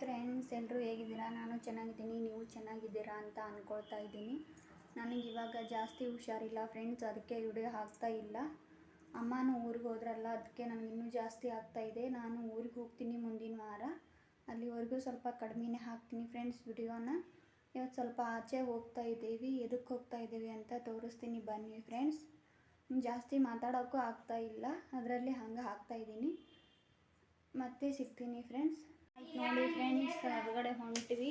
Friends ಎಲ್ಲರೂ ಹೇಗಿದ್ದೀರಾ? ನಾನು ಚೆನ್ನಾಗಿದ್ದೀನಿ, ನೀವು ಚೆನ್ನಾಗಿದ್ದೀರಾ ಅಂತ ಅಂದ್ಕೊಳ್ತಾ ಇದ್ದೀನಿ. ನನಗೆ ಇವಾಗ ಜಾಸ್ತಿ ಹುಷಾರಿಲ್ಲ ಫ್ರೆಂಡ್ಸ್ ಅದಕ್ಕೆ ವಿಡಿಯೋ ಹಾಕ್ತಾ ಇಲ್ಲ. ಅಮ್ಮನೂ ಊರಿಗೆ ಹೋದ್ರಲ್ಲ, ಅದಕ್ಕೆ ನನಗೆ ಇನ್ನೂ ಜಾಸ್ತಿ ಇದೆ. ನಾನು ಊರಿಗೆ ಹೋಗ್ತೀನಿ ಮುಂದಿನ ವಾರ. ಅಲ್ಲಿವರೆಗೂ ಸ್ವಲ್ಪ ಕಡಿಮೆನೇ ಹಾಕ್ತೀನಿ ಫ್ರೆಂಡ್ಸ್ ವಿಡಿಯೋನ. ಇವತ್ತು ಸ್ವಲ್ಪ ಆಚೆ ಹೋಗ್ತಾ ಇದ್ದೀವಿ ಎದಕ್ಕೆ ಹೋಗ್ತಾ ಇದ್ದೀವಿ ಅಂತ ತೋರಿಸ್ತೀನಿ ಬನ್ನಿ ಫ್ರೆಂಡ್ಸ್ ಜಾಸ್ತಿ ಮಾತಾಡೋಕ್ಕೂ ಆಗ್ತಾ ಇಲ್ಲ, ಅದರಲ್ಲಿ ಹಂಗೆ ಹಾಕ್ತಾ ಇದ್ದೀನಿ. ಮತ್ತೆ ಸಿಗ್ತೀನಿ ಫ್ರೆಂಡ್ಸ್ ನೋಡಿ ಫ್ರೆಂಡ್ಸ್ ಹೊರಗಡೆ ಹೊಂಟಿವಿ.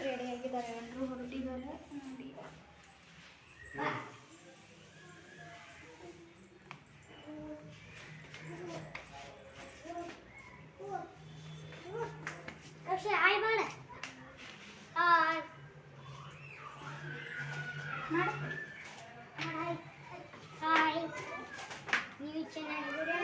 ರೆಡಿ ಆಗಿದ್ದಾರೆ ಎಲ್ಲರೂ ಹೊರಟಿದ್ದಾರೆ. ನೋಡಿ ಅಕ್ಷಯ್ ಹಾಯ್ ಮಾಡ ಹಾಯ್ ಮಾಡು ಹಾಯ್ ಹಾಯ್ ನೀವು ಚೆನ್ನಾಗಿದ್ದೀರಾ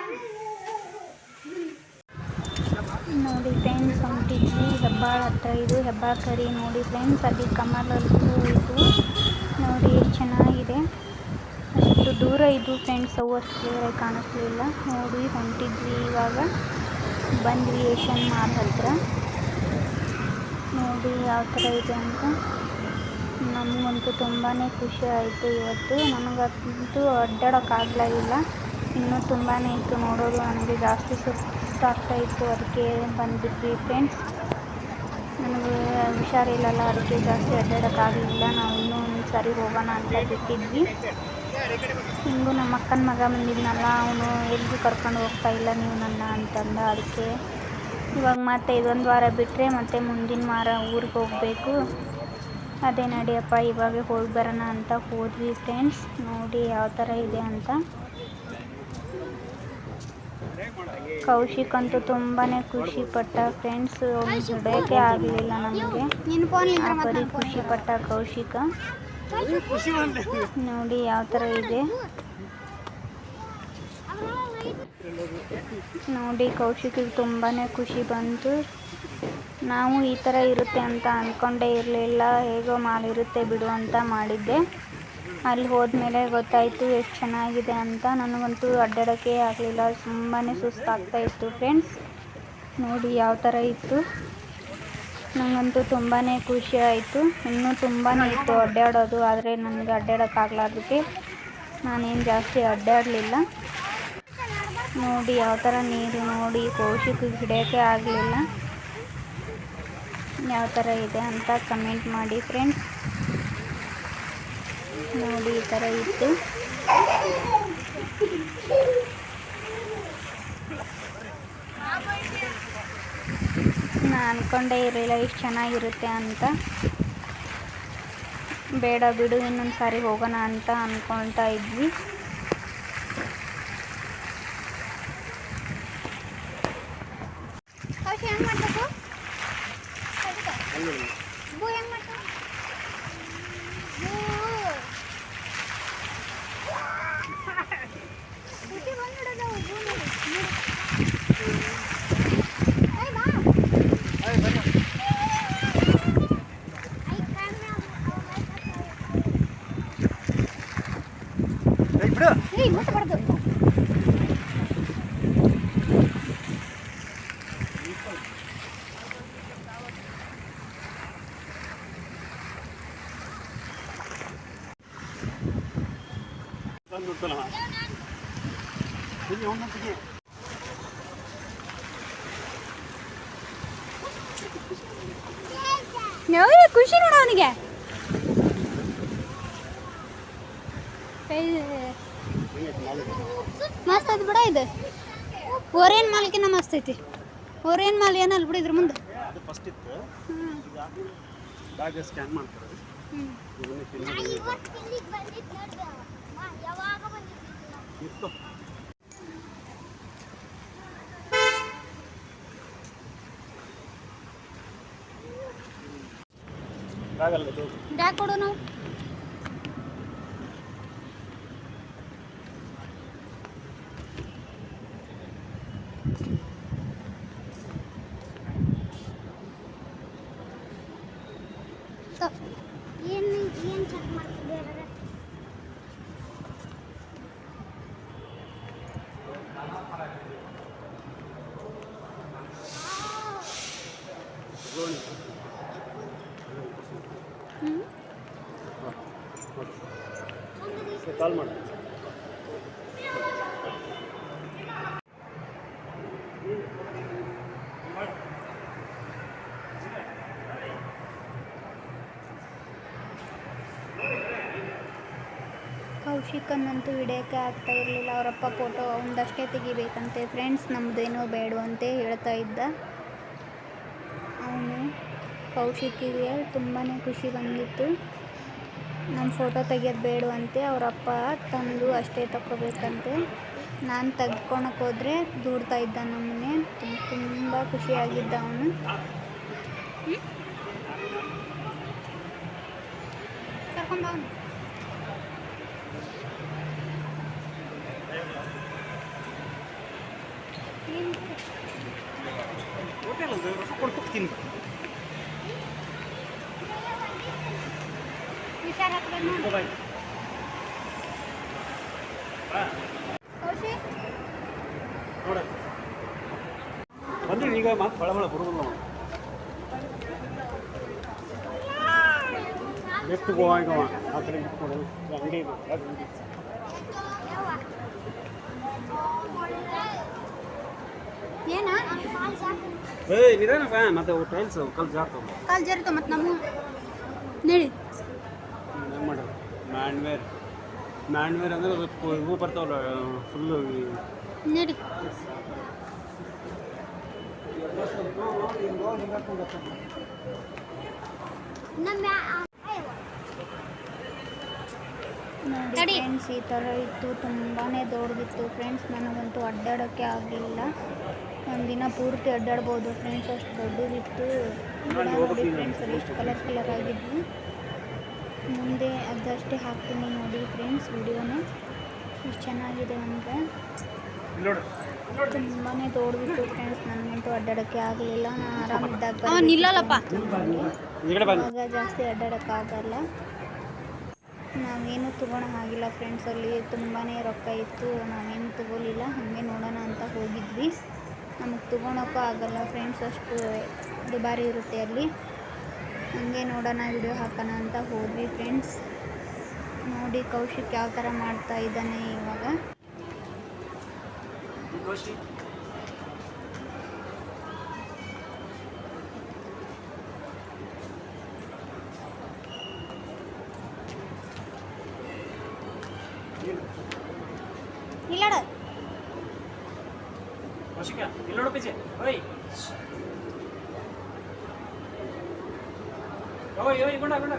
ನೋಡಿ ಫ್ರೆಂಡ್ಸ್ ಹೊಂಟಿದ್ವಿ ಹೆಬ್ಬಾಳ ಹತ್ರ ಇದು ಹೆಬ್ಬಾಕರಿ ನೋಡಿ ಫ್ರೆಂಡ್ಸ್, ಅಲ್ಲಿ ಕಮಲಲ್ಲೂ ಇದು ನೋಡಿ ಚೆನ್ನಾಗಿದೆ. ಅಷ್ಟು ದೂರ ಇದು ಫ್ರೆಂಡ್ಸ್ ಅವು ಅಷ್ಟು ಕಾಣಿಸ್ಲಿಲ್ಲ ನೋಡಿ ಹೊಂಟಿದ್ವಿ ಇವಾಗ. ಬಂದ್ವಿ ಏಷ್ಯನ್ ಮಾಲ್ ಹತ್ರ. ನೋಡಿ ಯಾವ ಥರ ಇದೆ ಅಂತ. ನಮಗಂತೂ ತುಂಬಾ ಖುಷಿ ಆಯಿತು ಇವತ್ತು. ನನಗಂತೂ ಅಡ್ಡಾಡೋಕ್ಕಾಗಲಿಲ್ಲ ಇನ್ನೂ ತುಂಬಾ ಇತ್ತು ನೋಡೋದು. ನನಗೆ ಜಾಸ್ತಿ ಸುಸ್ತಾಗ್ತಾ ಇತ್ತು. ಅದಕ್ಕೆ ಬಂದಿದ್ವಿ ಫ್ರೆಂಡ್ಸ್. ನನಗೆ ಹುಷಾರಿಲ್ಲಲ್ಲ, ಅದಕ್ಕೆ ಜಾಸ್ತಿ ಅಡ್ಡಾಡೋಕ್ಕಾಗಲಿಲ್ಲ. ನಾವು ಇನ್ನೂ ಒಂದು ಸರಿ ಹೋಗೋಣ ಅಂತ ಬಿಟ್ಟಿದ್ವಿ. ಹಿಂಗೂ ನಮ್ಮ ಅಕ್ಕನ ಮಗ ಬಂದಿದ್ನಲ್ಲ, ಅವನು ಎಲ್ಲಿಗೂ ಕರ್ಕೊಂಡು ಹೋಗ್ತಾ ಇಲ್ಲ ನೀವು ನನ್ನ ಅಂತಂದ. ಅದಕ್ಕೆ ಇವಾಗ ಮತ್ತೆ ಇದೊಂದು ವಾರ ಬಿಟ್ಟರೆ ಮತ್ತೆ ಮುಂದಿನ ವಾರ ಊರಿಗೆ ಹೋಗಬೇಕು. ಅದೇ ನಡಿಯಪ್ಪ, ಇವಾಗೇ ಹೋಗಿ ಬರೋಣ ಅಂತ ಹೋದ್ವಿ ಫ್ರೆಂಡ್ಸ್ ನೋಡಿ ಯಾವ ಥರ ಇದೆ ಅಂತ. ಕೌಶಿಕ್ ಅಂತೂ ತುಂಬಾ ಖುಷಿ ಪಟ್ಟ ಫ್ರೆಂಡ್ಸ್ ಹಿಡಿಯೋಕ್ಕೆ ಆಗಲಿಲ್ಲ ನಮಗೆ. ಬರೀ ಖುಷಿ ಪಟ್ಟ ಕೌಶಿಕ. ನೋಡಿ ಯಾವ ಥರ ಇದೆ. ನೋಡಿ ಕೌಶಿಕಿಗೆ ತುಂಬಾ ಖುಷಿ ಬಂತು. ನಾವು ಈ ಥರ ಇರುತ್ತೆ ಅಂತ ಅಂದ್ಕೊಂಡೇ ಇರಲಿಲ್ಲ, ಹೇಗೋ ಮಾಲ್ ಇರುತ್ತೆ ಬಿಡು ಅಂತ ಮಾಡಿದ್ದೆ. ಅಲ್ಲಿ ಹೋದ್ಮೇಲೆ ಗೊತ್ತಾಯಿತು ಎಷ್ಟು ಚೆನ್ನಾಗಿದೆ ಅಂತ. ನನಗಂತೂ ಅಡ್ಡಾಡೋಕ್ಕೆ ಆಗಲಿಲ್ಲ. ತುಂಬಾ ಸುಸ್ತಾಗ್ತಾ ಇತ್ತು ಫ್ರೆಂಡ್ಸ್. ನೋಡಿ ಯಾವ ಥರ ಇತ್ತು. ನನಗಂತೂ ತುಂಬಾ ಖುಷಿ ಆಯಿತು. ಇನ್ನೂ ತುಂಬಾ ಇತ್ತು ಅಡ್ಡಾಡೋದು, ಆದರೆ ನನಗೆ ಅಡ್ಡಾಡೋಕ್ಕಾಗ್ಲಾರ್ದಕ್ಕೆ ನಾನೇನು ಜಾಸ್ತಿ ಅಡ್ಡಾಡಲಿಲ್ಲ. ನೋಡಿ ಯಾವ ಥರ ನೀರು ನೋಡಿ ಕೌಶಿಕ ಹಿಡಿಯೋಕ್ಕೆ ಆಗಲಿಲ್ಲ. ಯಾವ ಥರ ಇದೆ ಅಂತ ಕಮೆಂಟ್ ಮಾಡಿ ಫ್ರೆಂಡ್ಸ್. ನೋಡಿ ಈ ಥರ ಇತ್ತು. ನಾನು ಅಂದ್ಕೊಂಡೇ ಇರಲಿಲ್ಲ ಇಷ್ಟು ಚೆನ್ನಾಗಿರುತ್ತೆ ಅಂತ. ಬೇಡ ಬಿಡು ಇನ್ನೊಂದು ಸಾರಿ ಹೋಗೋಣ ಅಂತ ಅಂದ್ಕೊಳ್ತಾ ಇದ್ವಿ ಕೌಶಿ ಹೆಂಗ್ ಮಾಡ್ಬೇಕು ಬೂ ಹೆಂಗ್ ಮಾಡ್ಬೇಕು ಖುಷಿ ಬಂದ್ಬಿಡೋದು ಬೂ ನೋಡಿ ನೋಡಿ ಏಯ್ ಬಾ ಐ ಕ್ಯಾಮ್ರಾ ಏಯ್ ಮುಟ್ಟಬಾರ್ದು ನೋಡಿ ಖುಷಿ ನೋಡ ಅವನಿಗೆ. ಮಸ್ತ್ ಐತಿ ಬಿಡ ಇದು. ಓರೇನ್ ಮಾಲ್ಕಿನ ಮಸ್ತ್ ಐತಿ. ಓರೇನ್ ಮಾಲ್ ಏನಲ್ಲ ಬಿಡ ಇದ್ರ ಮುಂದೆ. ಅದು ಫಸ್ಟ್ ಇತ್ತು ಈಗ ಬ್ಯಾಗ್ ಸ್ಕ್ಯಾನ್ ಮಾಡ್ತಾರೆ ಇದನ್ನ ತಿನ್ನೋದು ಇತ್ತು ಬ್ಯಾಗ್ ಅಲ್ಲ ಇದು. ಬ್ಯಾಗ್ ಕೊಡು ನಾವು ಕಾಲ್ ಮಾಡಿ. ಕೌಶಿಕನ್ನಂತೂ ಹಿಡಿಯೋಕ್ಕೆ ಆಗ್ತಾ ಇರಲಿಲ್ಲ. ಅವರಪ್ಪ ಫೋಟೋ ಒಂದಷ್ಟೇ ತೆಗಿಬೇಕಂತೆ. ಫ್ರೆಂಡ್ಸ್ ನಮ್ಮದೇನೋ ಬೇಡವಂತೆ ಹೇಳ್ತಾ ಇದ್ದ. ಅವನು ಕೌಶಿಕಿಗೆ ತುಂಬಾ ಖುಷಿ ಬಂದಿತ್ತು. ನಮ್ಮ ಫೋಟೋ ತೆಗಿಯೋದು ಬೇಡವಂತೆ ಅವರಪ್ಪ ತಂದು ಅಷ್ಟೇ ತಗೋಬೇಕಂತೆ ನಾನು ತೆಗ್ಕೊಳಕ್ಕೆ ಹೋದರೆ ದೂಡ್ತಾ ಇದ್ದ ನಮ್ಮನ್ನೇ ತುಂಬ ಖುಷಿಯಾಗಿದ್ದ ಅವನು ಅಂತ ಕೊಟ್ಟು ಹೋಗ್ತೀನಿ ಹುಷಾರ್ ಹಾಕ್ಬೇಕು ನೋಡು. ಬಾಯ್ ಕೌಶಿ ನೋಡ ಬಂದ್ರೆ ಈಗ ಮತ್ತೆ ಬಳ ಬಳ ಬರುವುದಿಲ್ಲ ನಾವು ಲೆಫ್ಟ್ ಗೋವಾ ಈಗ ಅವ. ಆ ಕಡೆ ಲೆಫ್ಟ್ ನೋಡು ಅಂಗಡಿ ಇದೆ ಯಾವ್ದು ಅಂಗಡಿ? ಏನ ಏಯ್ ನಿಧಾನ ಮತ್ತೆ ಟೈಲ್ಸ್ ಕಲ್ ಕಲ್ ಮತ್ತೆ ನಮ್ಮ ಮಾಡೋದು ಮ್ಯಾಂಡ್ವೇರ್ ಮ್ಯಾಂಡ್ವೇರ್ ಅಂದ್ರೆ ಅದು ಪು- ಇವು ಬರ್ತಾವಲ್ಲ ಫುಲ್ಲು ನಡಿ. ಫ್ರೆಂಡ್ಸ್ ಈ ಥರ ಇತ್ತು ತುಂಬಾ ದೊಡ್ಡದಿತ್ತು. ಫ್ರೆಂಡ್ಸ್ ನನಗಂತೂ ಅಡ್ಡಾಡೋಕ್ಕೆ ಆಗಲಿಲ್ಲ. ಒಂದಿನ ಪೂರ್ತಿ ಅಡ್ಡಾಡ್ಬೋದು. ಫ್ರೆಂಡ್ಸ್ ಅಷ್ಟು ದೊಡ್ಡದಿತ್ತು. ಫ್ರೆಂಡ್ಸ್ ಎಷ್ಟು ಕಲರ್ ಕಲರ್ ಆಗಿದ್ವು. ಮುಂದೆ ಅದಷ್ಟೇ ಹಾಕ್ತೀನಿ ನೋಡಿ ಫ್ರೆಂಡ್ಸ್ ವಿಡಿಯೋನ. ಎಷ್ಟು ಚೆನ್ನಾಗಿದೆ ಅಂದರೆ ನೋಡು ತುಂಬಾ ದೊಡ್ಡದಿತ್ತು ಫ್ರೆಂಡ್ಸ್ ನನಗಂತೂ ಅಡ್ಡಾಡೋಕ್ಕೆ ಆಗಲಿಲ್ಲ. ನಾನು ಆರಾಮಿದ್ದಾಗ ಆಗ ಜಾಸ್ತಿ ಅಡ್ಡಾಡೋಕ್ಕಾಗಲ್ಲ ನಾವೇನು ತೊಗೊಳೋ ಆಗಿಲ್ಲ ಫ್ರೆಂಡ್ಸ್ ಅಲ್ಲಿ. ತುಂಬಾ ರೊಕ್ಕ ಇತ್ತು. ನಾವೇನು ತೊಗೊಲಿಲ್ಲ. ಹಾಗೆ ನೋಡೋಣ ಅಂತ ಹೋಗಿದ್ವಿ. ನಮಗೆ ತೊಗೊಳಕ್ಕೂ ಆಗಲ್ಲ ಫ್ರೆಂಡ್ಸ್ ಅಷ್ಟು ದುಬಾರಿ ಇರುತ್ತೆ ಅಲ್ಲಿ. ಹಾಗೆ ನೋಡೋಣ ವಿಡಿಯೋ ಹಾಕೋಣ ಅಂತ ಹೋದ್ವಿ ಫ್ರೆಂಡ್ಸ್ ನೋಡಿ ಕೌಶಿಕ್ ಯಾವ ಥರ ಮಾಡ್ತಾ ಇದ್ದಾನೆ ಇವಾಗ. ఇవ్వ ఇవ్వకుండా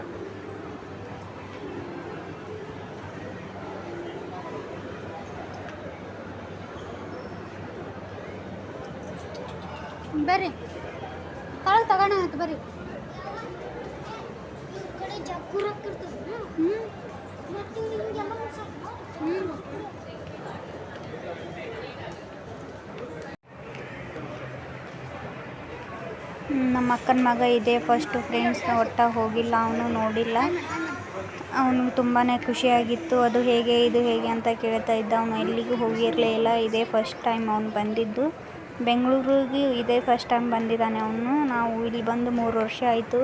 ಅಕ್ಕನ ಮಗ ಇದೆ. ಫಸ್ಟು ಫ್ರೆಂಡ್ಸ್ ಒಟ್ಟ ಹೋಗಿಲ್ಲ. ಅವನು ನೋಡಿಲ್ಲ. ಅವನು ತುಂಬಾ ಖುಷಿಯಾಗಿತ್ತು. ಅದು ಹೇಗೆ, ಇದು ಹೇಗೆ ಅಂತ ಕೇಳ್ತಾ ಇದ್ದ. ಅವನು ಎಲ್ಲಿಗೂ ಹೋಗಿರಲೇ ಇಲ್ಲ. ಇದೇ ಫಸ್ಟ್ ಟೈಮ್ ಅವನು ಬಂದಿದ್ದು. ಬೆಂಗಳೂರಿಗೆ ಇದೇ ಫಸ್ಟ್ ಟೈಮ್ ಬಂದಿದ್ದಾನೆ ಅವನು. ನಾವು ಇಲ್ಲಿ ಬಂದು ಮೂರು ವರ್ಷ ಆಯಿತು.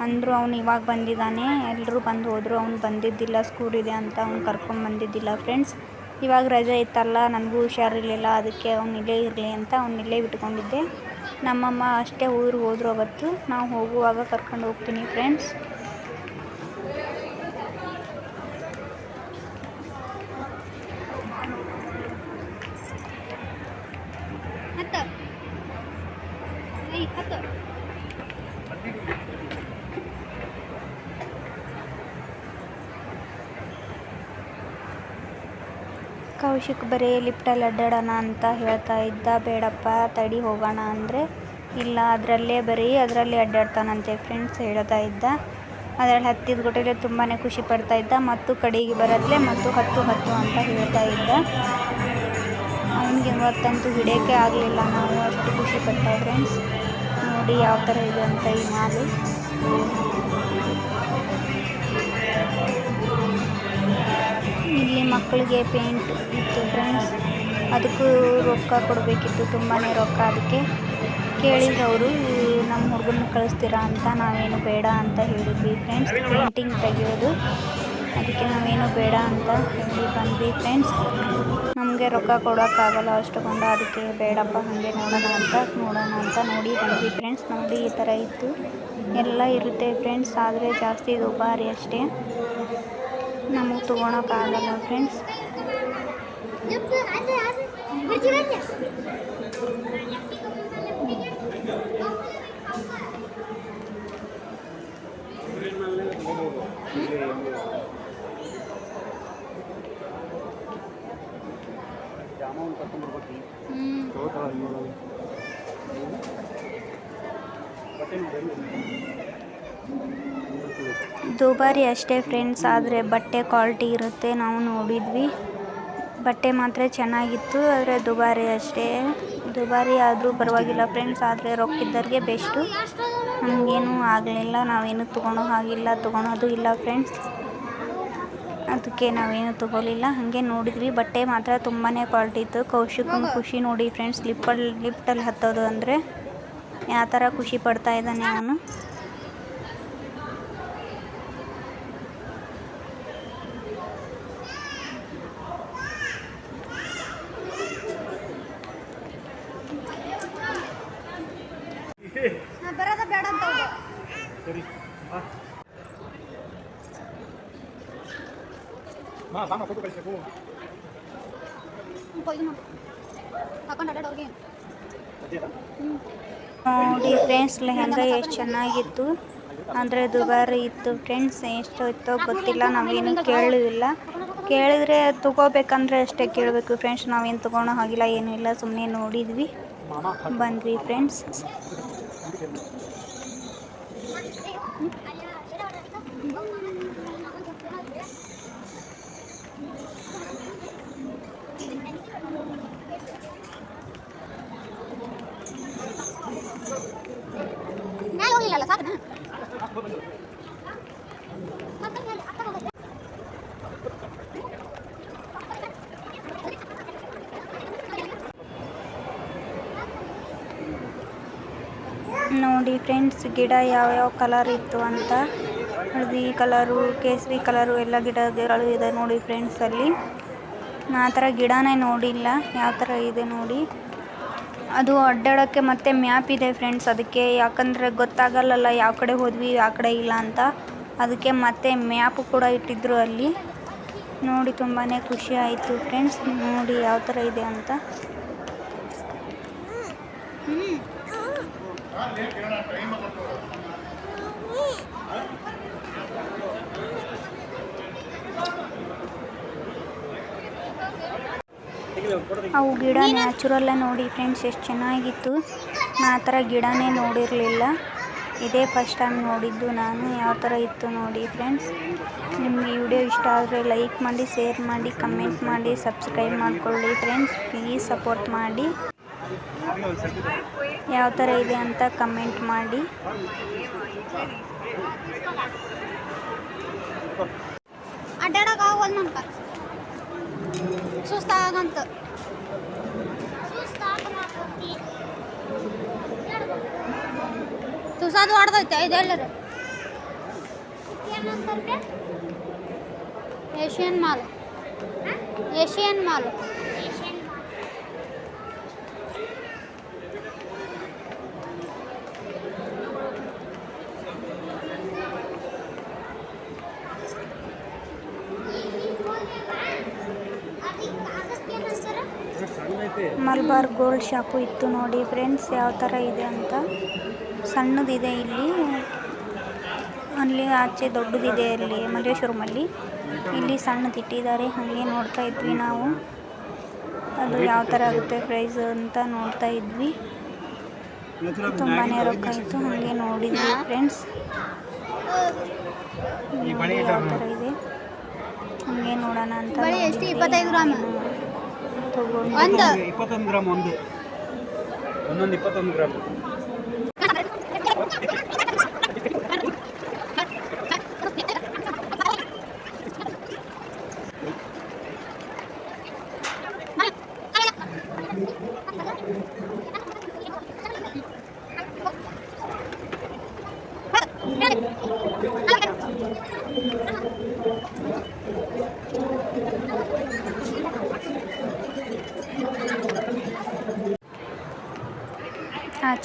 ಅಂದರೂ ಅವನು ಇವಾಗ ಬಂದಿದ್ದಾನೆ. ಎಲ್ಲರೂ ಬಂದು ಹೋದರು. ಅವ್ನು ಬಂದಿದ್ದಿಲ್ಲ. ಸ್ಕೂಲ್ ಇದೆ ಅಂತ ಅವ್ನು ಕರ್ಕೊಂಡು ಬಂದಿದ್ದಿಲ್ಲ ಫ್ರೆಂಡ್ಸ್ ಇವಾಗ ರಜೆ ಇತ್ತಲ್ಲ. ನನಗೂ ಹುಷಾರಿರಲಿಲ್ಲ. ಅದಕ್ಕೆ ಅವ್ನು ಇಲ್ಲೇ ಇರಲಿ ಅಂತ ಅವ್ನು ಇಲ್ಲೇ ಬಿಟ್ಕೊಂಡಿದ್ದೆ. ನಮ್ಮಮ್ಮ ಅಷ್ಟೇ ಊರಿಗೆ ಹೋದ್ರು ಅವತ್ತು. ನಾವು ಹೋಗುವಾಗ ಕರ್ಕೊಂಡು ಹೋಗ್ತೀನಿ ಫ್ರೆಂಡ್ಸ್ ಹತ್ತು. ಹತ್ತು. ಕೌಶಿಕ್ ಬರೀ ಲಿಫ್ಟಲ್ಲಿ ಅಡ್ಡಾಡೋಣ ಅಂತ ಹೇಳ್ತಾ ಇದ್ದ, ಬೇಡಪ್ಪ, ತಡಿ ಹೋಗೋಣ ಅಂದರೆ, ಇಲ್ಲ, ಅದರಲ್ಲೇ ಬರೀ, ಅದರಲ್ಲೇ ಅಡ್ಡಾಡ್ತಾನಂತೆ ಫ್ರೆಂಡ್ಸ್ ಹೇಳ್ತಾ ಇದ್ದ. ಅದರಲ್ಲಿ ಹತ್ತಿದ ಗುಟ್ಟಲೆ ತುಂಬಾ ಖುಷಿ ಪಡ್ತಾ ಇದ್ದ. ಮತ್ತು ಕಡೆಗೆ ಬರತ್ಲೆ ಮತ್ತು ಹತ್ತು ಹತ್ತು ಅಂತ ಹೇಳ್ತಾ ಇದ್ದ. ಅವನಿಗೆ ಇವತ್ತಂತೂ ಹಿಡಿಯೋಕ್ಕೆ ಆಗಲಿಲ್ಲ. ನಾವು ಅಷ್ಟು ಖುಷಿ ಪಡ್ತಾ ಫ್ರೆಂಡ್ಸ್. ನೋಡಿ ಯಾವ ಥರ ಇದೆ ಅಂತ ಈ ಮಾಲು ಇಲ್ಲಿ ಮಕ್ಕಳಿಗೆ ಪೇಂಟ್ ಇತ್ತು ಫ್ರೆಂಡ್ಸ್. ಅದಕ್ಕೂ ರೊಕ್ಕ ಕೊಡಬೇಕಿತ್ತು ತುಂಬಾ ರೊಕ್ಕ ಅದಕ್ಕೆ. ಕೇಳಿದ್ರು ಅವರು ನಮ್ಮ ಹುಡುಗನ ಕಳಿಸ್ತೀರಾ ಅಂತ ನಾವೇನು ಬೇಡ ಅಂತ ಹೇಳಿದ್ವಿ ಫ್ರೆಂಡ್ಸ್. ಪೇಂಟಿಂಗ್ ತೆಗೆಯೋದು, ಅದಕ್ಕೆ ನಾವೇನು ಬೇಡ ಅಂತ ಹೇಳಿ ಬಂದ್ವಿ ಫ್ರೆಂಡ್ಸ್. ನಮಗೆ ರೊಕ್ಕ ಕೊಡೋಕ್ಕಾಗಲ್ಲ ಅಷ್ಟಕೊಂಡ ಅದಕ್ಕೆ ಬೇಡಪ್ಪ, ಹಾಗೆ ನೋಡೋಣ ಅಂತ ನೋಡೋಣ ಅಂತ ನೋಡಿ ಬಂದ್ವಿ ಫ್ರೆಂಡ್ಸ್. ನೋಡಿ ಈ ಥರ ಇತ್ತು. ಎಲ್ಲ ಇರುತ್ತೆ ಫ್ರೆಂಡ್ಸ್, ಆದರೆ ಜಾಸ್ತಿ ದುಬಾರಿ ಅಷ್ಟೇ. ನಮಗೆ ತೊಗೊಳಕ್ಕಾಗಲ್ಲ ಫ್ರೆಂಡ್ಸ್ ಜಾಮ ಒಂದು ಕರ್ಕೊಂಡ್ಬರ್ಬೇಕು ಹ್ಞೂ ದುಬಾರಿ ಅಷ್ಟೇ ಫ್ರೆಂಡ್ಸ್ ಆದರೆ ಬಟ್ಟೆ ಕ್ವಾಲಿಟಿ ಇರುತ್ತೆ. ನಾವು ನೋಡಿದ್ವಿ. ಬಟ್ಟೆ ಮಾತ್ರ ಚೆನ್ನಾಗಿತ್ತು, ಆದರೆ ದುಬಾರಿ ಅಷ್ಟೇ. ದುಬಾರಿ ಆದರೂ ಪರವಾಗಿಲ್ಲ ಫ್ರೆಂಡ್ಸ್ ಆದರೆ ರೊಕ್ಕಿದ್ದವ್ರಿಗೆ ಬೆಸ್ಟು ನಮಗೇನು ಆಗಲಿಲ್ಲ, ನಾವೇನು ತೊಗೊಳೋ ಹಾಗಿಲ್ಲ, ತೊಗೊಳೋದು ಇಲ್ಲ ಫ್ರೆಂಡ್ಸ್ ಅದಕ್ಕೆ ನಾವೇನು ತೊಗೊಲಿಲ್ಲ ಹಾಗೆ ನೋಡಿದ್ವಿ. ಬಟ್ಟೆ ಮಾತ್ರ ತುಂಬಾ ಕ್ವಾಲಿಟಿ ಇತ್ತು. ಕೌಶಿಕನ ಖುಷಿ ನೋಡಿ ಫ್ರೆಂಡ್ಸ್ ಲಿಪ್ಪಲ್ಲಿ ಲಿಫ್ಟಲ್ಲಿ ಹತ್ತೋದು ಅಂದರೆ ಯಾವ ಥರ ಖುಷಿ ಪಡ್ತಾ ಇದ್ದಾನೆ ಅವನು. ಬರೋದ ಬೇಡ ಅಂತ ಸರಿ. ಸಾಮ ಕಳಿಸ್ಬೇಕು. ಅಡ್ಡಾಡೋರಿಗೆ ನೋಡಿ ಫ್ರೆಂಡ್ಸ್ ಲೆಹೆಂಗಾ ಎಷ್ಟು ಚೆನ್ನಾಗಿತ್ತು. ಅಂದರೆ ದುಬಾರಿ ಇತ್ತು. ಫ್ರೆಂಡ್ಸ್ ಎಷ್ಟು ಇತ್ತೋ ಗೊತ್ತಿಲ್ಲ ನಾವೇನು ಕೇಳಲಿಲ್ಲ ಕೇಳಿದ್ರೆ ತಗೋಬೇಕಂದ್ರೆ ಅಷ್ಟೇ ಕೇಳಬೇಕು. ಫ್ರೆಂಡ್ಸ್ ನಾವೇನು ತಗೊಳೋ ಹಾಗಿಲ್ಲ ಏನೂ ಇಲ್ಲ ಸುಮ್ಮನೆ ನೋಡಿದ್ವಿ ಬಂದ್ವಿ ಫ್ರೆಂಡ್ಸ್ Hum? ಫ್ರೆಂಡ್ಸ್ ಯಾವ ಯಾವ ಕಲರ್ ಇತ್ತು ಅಂತ ಹಳದಿ ಕಲರು ಕೇಸರಿ ಕಲರು ಎಲ್ಲ ಗಿಡಗಳು ಇದೆ ನೋಡಿ ಫ್ರೆಂಡ್ಸ್ ಅಲ್ಲಿ. ನಾ ಆ ಥರ ಗಿಡನೇ ನೋಡಿಲ್ಲ, ಯಾವ ತರ ಇದೆ ನೋಡಿ. ಅದು ಅಡ್ಡಾಡೋಕ್ಕೆ ಮತ್ತೆ ಮ್ಯಾಪ್ ಇದೆ ಫ್ರೆಂಡ್ಸ್ ಅದಕ್ಕೆ, ಯಾಕಂದ್ರೆ ಗೊತ್ತಾಗಲ್ಲಲ್ಲ ಯಾವ ಕಡೆ ಹೋದ್ವಿ ಯಾವ ಕಡೆ ಇಲ್ಲ ಅಂತ. ಅದಕ್ಕೆ ಮತ್ತೆ ಮ್ಯಾಪ್ ಕೂಡ ಇಟ್ಟಿದ್ರು ಅಲ್ಲಿ. ನೋಡಿ ತುಂಬಾ ಖುಷಿ ಆಯಿತು ಫ್ರೆಂಡ್ಸ್ ನೋಡಿ ಯಾವ ತರ ಇದೆ ಅಂತ. ಅವು ಗಿಡ ನ್ಯಾಚುರಲ್ಲ ನೋಡಿ ಫ್ರೆಂಡ್ಸ್, ಎಷ್ಟು ಚೆನ್ನಾಗಿತ್ತು. ನಾ ಆ ಥರ ಗಿಡನೇ ನೋಡಿರಲಿಲ್ಲ. ಇದೇ ಫಸ್ಟ್ ಟೈಮ್ ನೋಡಿದ್ದು ನಾನು, ಯಾವ ಥರ ಇತ್ತು ನೋಡಿ ಫ್ರೆಂಡ್ಸ್. ನಿಮಗೆ ವಿಡಿಯೋ ಇಷ್ಟ ಆದರೆ ಲೈಕ್ ಮಾಡಿ, ಶೇರ್ ಮಾಡಿ, ಕಮೆಂಟ್ ಮಾಡಿ, ಸಬ್ಸ್ಕ್ರೈಬ್ ಮಾಡಿಕೊಳ್ಳಿ ಫ್ರೆಂಡ್ಸ್. ಪ್ಲೀಸ್ ಸಪೋರ್ಟ್ ಮಾಡಿ. ಯಾವ ಥರ ಇದೆ ಅಂತ ಕಮೆಂಟ್ ಮಾಡಿ. ಅಡ್ಡಾಡಕ್ಕೆ ಆಗೋದು ನಮ್ಗೆ ಸುಸ್ತಾಗಂತ. ತುಸಾದು ಹೊಡೆದೈತೆ ಇದೆಲ್ಲರು ಏಷಿಯನ್ ಮಾಲ್? ಏಷಿಯನ್ ಮಾಲ್ ಸಣ್ಣ ಐತೆ ಮಲ್ಬಾರ್ ಗೋಲ್ಡ್ ಶಾಪ್ ಇತ್ತು ನೋಡಿ ಫ್ರೆಂಡ್ಸ್ ಯಾವ ತರ ಇದೆ ಅಂತ. ಸಣ್ಣದಿದೆ ಇಲ್ಲಿ. ಅಲ್ಲಿ ಆಚೆ ದೊಡ್ಡದಿದೆ ಅಲ್ಲಿ ಮಲ್ಲೇಶ್ವರಮಲ್ಲಿ. ಇಲ್ಲಿ ಸಣ್ಣದು ಇಟ್ಟಿದ್ದಾರೆ ಹಾಗೆ ನೋಡ್ತಾ ಇದ್ವಿ ನಾವು. ಅದು ಯಾವ ತರ ಆಗುತ್ತೆ ಪ್ರೈಸ್ ಅಂತ ನೋಡ್ತಾ ಇದ್ವಿ. ತುಂಬಾ ರೊಕ್ಕ ಇತ್ತು ಹಾಗೆ ನೋಡಿದ್ವಿ ಫ್ರೆಂಡ್ಸ್. ಯಾವ ತರ ಇದೆ. ಹಾಗೆ ನೋಡೋಣ ಅಂತ ಬಳೆ ಎಷ್ಟು? ನೋಡಿದ್ವಿ. 25 ಗ್ರಾಮ್? ತಗೊಂಡು ಒಂದು. ಇಪ್ಪತ್ತೊಂದು ಗ್ರಾಮ್ ಒಂದು. ಒಂದೊಂದು ಇಪ್ಪತ್ತೊಂದು ಗ್ರಾಮ್.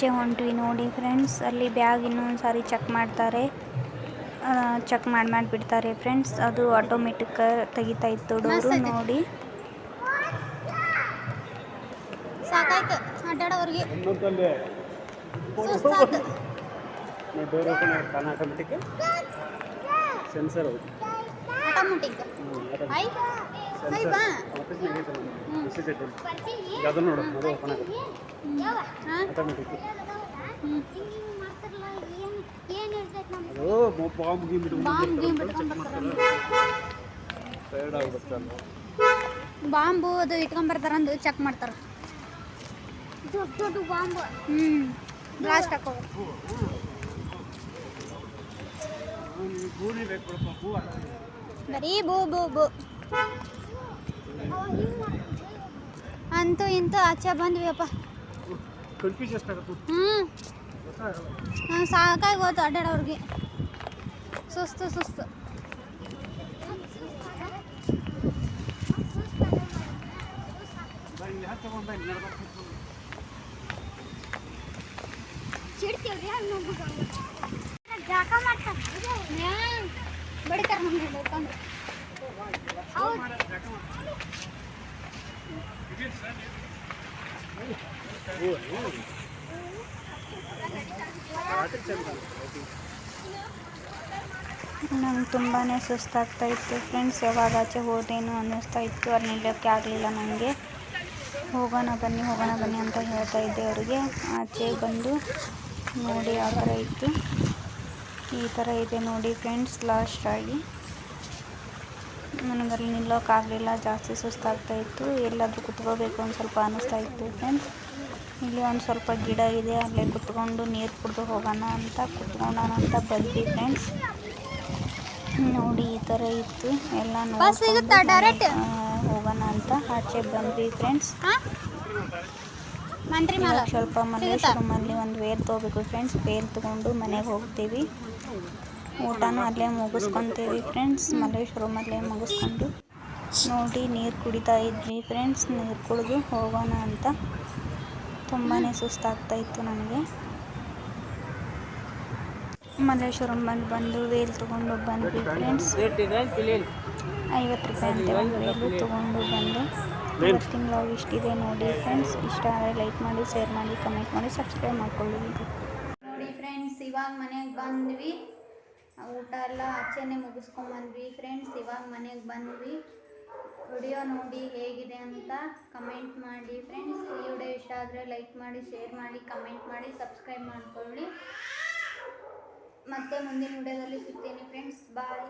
ಆಚೆ ಹೊಂಟ್ವಿ ನೋಡಿ ಫ್ರೆಂಡ್ಸ್ ಅಲ್ಲಿ ಬ್ಯಾಗ್ ಇನ್ನೊಂದು ಸಾರಿ ಚೆಕ್ ಮಾಡ್ತಾರೆ. ಚೆಕ್ ಮಾಡಿ ಮಾಡಿಬಿಡ್ತಾರೆ ಫ್ರೆಂಡ್ಸ್ ಅದು ಆಟೋಮೆಟಿಕ್ ತೆಗಿತಾ ಇತ್ತು ಡೋರು. ನೋಡಿ. ಸಾಕಾಯ್ತು. ಆಟಾಡೋರಿಗೆ ಆಟೋಮೆಟಿಕ್ ಆಟೋಮೆಟಿಕ್ ಐ ಐ ಬಾ ಮೆಸೇಜ್ ಅದು ನೋಡು ಅದು ಓಪನ್ ಆಗುತ್ತೆ ಅದು ಬಾಂಬ್ ಗೀಮ್ ಬಾಂಬ್ ಟೈರ್ಡ್ ಆಗ್ಬಿಡುತ್ತೆ ಅಲ್ವಾ ಬಾಂಬು ಅದು ಚೆಕ್ ಮಾಡ್ತಾರೆ ದೊಡ್ಡ ದೊಡ್ಡ ಬಾಂಬ್ ಹ್ಞೂ ಬ್ಲಾಸ್ಟ್ ಹಾಕೋ ಬರೀ ಬೂ ಬೂ ಬೂ ಅಂತೂ ಇಂತೂ ಆಚೆ ಬಂದ್ವಿಯಪ್ಪ. ಹ್ಞೂ ಸಾಕಾಗಿ ಹೋಯ್ತು ಅಡ್ಡಾಡೋರಿಗೆ. ಸುಸ್ತು ಸುಸ್ತು. ಬಡಿತಾರೆ ನಮ್ಗೆ ಹೌದು. ನಂಗೆ ತುಂಬಾ ಸುಸ್ತಾಗ್ತಾ ಇತ್ತು ಫ್ರೆಂಡ್ಸ್ ಯಾವಾಗ ಆಚೆ ಹೋದೇನು ಅನ್ನಿಸ್ತಾ ಇತ್ತು. ಅಲ್ಲಿ ನಿಲ್ಲೋಕ್ಕೆ ಆಗಲಿಲ್ಲ ನನಗೆ ಹೋಗೋಣ ಬನ್ನಿ ಹೋಗೋಣ ಬನ್ನಿ ಅಂತ ಹೇಳ್ತಾ ಇದ್ದೆ ಅವರಿಗೆ. ಆಚೆ ಬಂದು ನೋಡಿ ಯಾವ ಥರ ಇತ್ತು. ಈ ಥರ ಇದೆ ನೋಡಿ ಫ್ರೆಂಡ್ಸ್ ಲಾಸ್ಟ್ ಆಗಿ ಅಲ್ಲಿ ನಿಲ್ಲೋಕ್ಕಾಗಲಿಲ್ಲ ಜಾಸ್ತಿ ಸುಸ್ತಾಗ್ತಾ ಇತ್ತು. ಎಲ್ಲಾದರೂ ಕುತ್ಕೋಬೇಕು ಒಂದು ಸ್ವಲ್ಪ ಅನ್ನಿಸ್ತಾ ಇತ್ತು ಫ್ರೆಂಡ್ಸ್ ಇಲ್ಲಿ ಒಂದು ಸ್ವಲ್ಪ ಗಿಡ ಇದೆ ಅಲ್ಲೇ ಕುತ್ಕೊಂಡು ನೀರು ಕುಡಿದು ಹೋಗೋಣ ಅಂತ ಕುತ್ಕೊಳ್ಳೋಣ ಅಂತ ಬಂದ್ವಿ ಫ್ರೆಂಡ್ಸ್ ನೋಡಿ ಈ ಥರ ಇತ್ತು. ಎಲ್ಲ ನೋಡಿ ಹೋಗೋಣ ಅಂತ ಆಚೆ ಬಂದ್ವಿ ಫ್ರೆಂಡ್ಸ್ ಸ್ವಲ್ಪ ಮನೆ ಸ್ವಲ್ಪ ಮಲ್ಲೇಶ್ವರಮಲ್ಲಿ ಒಂದು ವೇರ್ ತೊಗೋಬೇಕು ಫ್ರೆಂಡ್ಸ್ ವೇರ್ ತೊಗೊಂಡು ಮನೆಗೆ ಹೋಗ್ತೀವಿ. ಊಟನೂ ಅಲ್ಲೇ ಮುಗಿಸ್ಕೊತೀವಿ ಫ್ರೆಂಡ್ಸ್ ಮಲ್ಲೇಶ್ವರಮಲ್ಲೇ ಮುಗಿಸ್ಕೊಂಡು ನೋಡಿ ನೀರು ಕುಡಿತಾ ಇದ್ವಿ. ಫ್ರೆಂಡ್ಸ್ ನೀರು ಕುಡಿದು ಹೋಗೋಣ ಅಂತ ತುಂಬಾ ಸುಸ್ತಾಗ್ತಾ ಇತ್ತು ನನಗೆ. ಮಲ್ಲೇಶ್ವರಂ ಬಂದು ಬಂದು ವೇಲ್ ತೊಗೊಂಡು ಬಂದ್ವಿ ಫ್ರೆಂಡ್ಸ್ ಐವತ್ತು ರೂಪಾಯಿ ಅಂತ ಒಂದು ವೇಲು ತೊಗೊಂಡು ಬಂದು. ವ್ಲಾಗ್ ಇಷ್ಟಿದೆ ನೋಡಿ ಫ್ರೆಂಡ್ಸ್ ಇಷ್ಟ ಆದರೆ ಲೈಕ್ ಮಾಡಿ ಶೇರ್ ಮಾಡಿ ಕಮೆಂಟ್ ಮಾಡಿ ಸಬ್ಸ್ಕ್ರೈಬ್ ಮಾಡ್ಕೊಳ್ಳಿ. ನೋಡಿ ಫ್ರೆಂಡ್ಸ್ ಇವಾಗ ಮನೆಗೆ ಬಂದ್ವಿ. ಊಟ ಎಲ್ಲ ಆಚೆನೆ ಮುಗಿಸ್ಕೊಂಬಂದ್ವಿ. ಫ್ರೆಂಡ್ಸ್ ಇವಾಗ ಮನೆಗೆ ಬಂದ್ವಿ. ವಿಡಿಯೋ ನೋಡಿ ಹೇಗಿದೆ ಅಂತ ಕಮೆಂಟ್ ಮಾಡಿ. ಫ್ರೆಂಡ್ಸ್ ಈ ವಿಡಿಯೋ ಇಷ್ಟ ಆದರೆ ಲೈಕ್ ಮಾಡಿ ಶೇರ್ ಮಾಡಿ ಕಮೆಂಟ್ ಮಾಡಿ ಸಬ್ಸ್ಕ್ರೈಬ್ ಮಾಡ್ಕೊಳ್ಳಿ. ಮತ್ತೆ ಮುಂದಿನ ವಿಡಿಯೋದಲ್ಲಿ ಸಿಗ್ತೀನಿ. Friends bye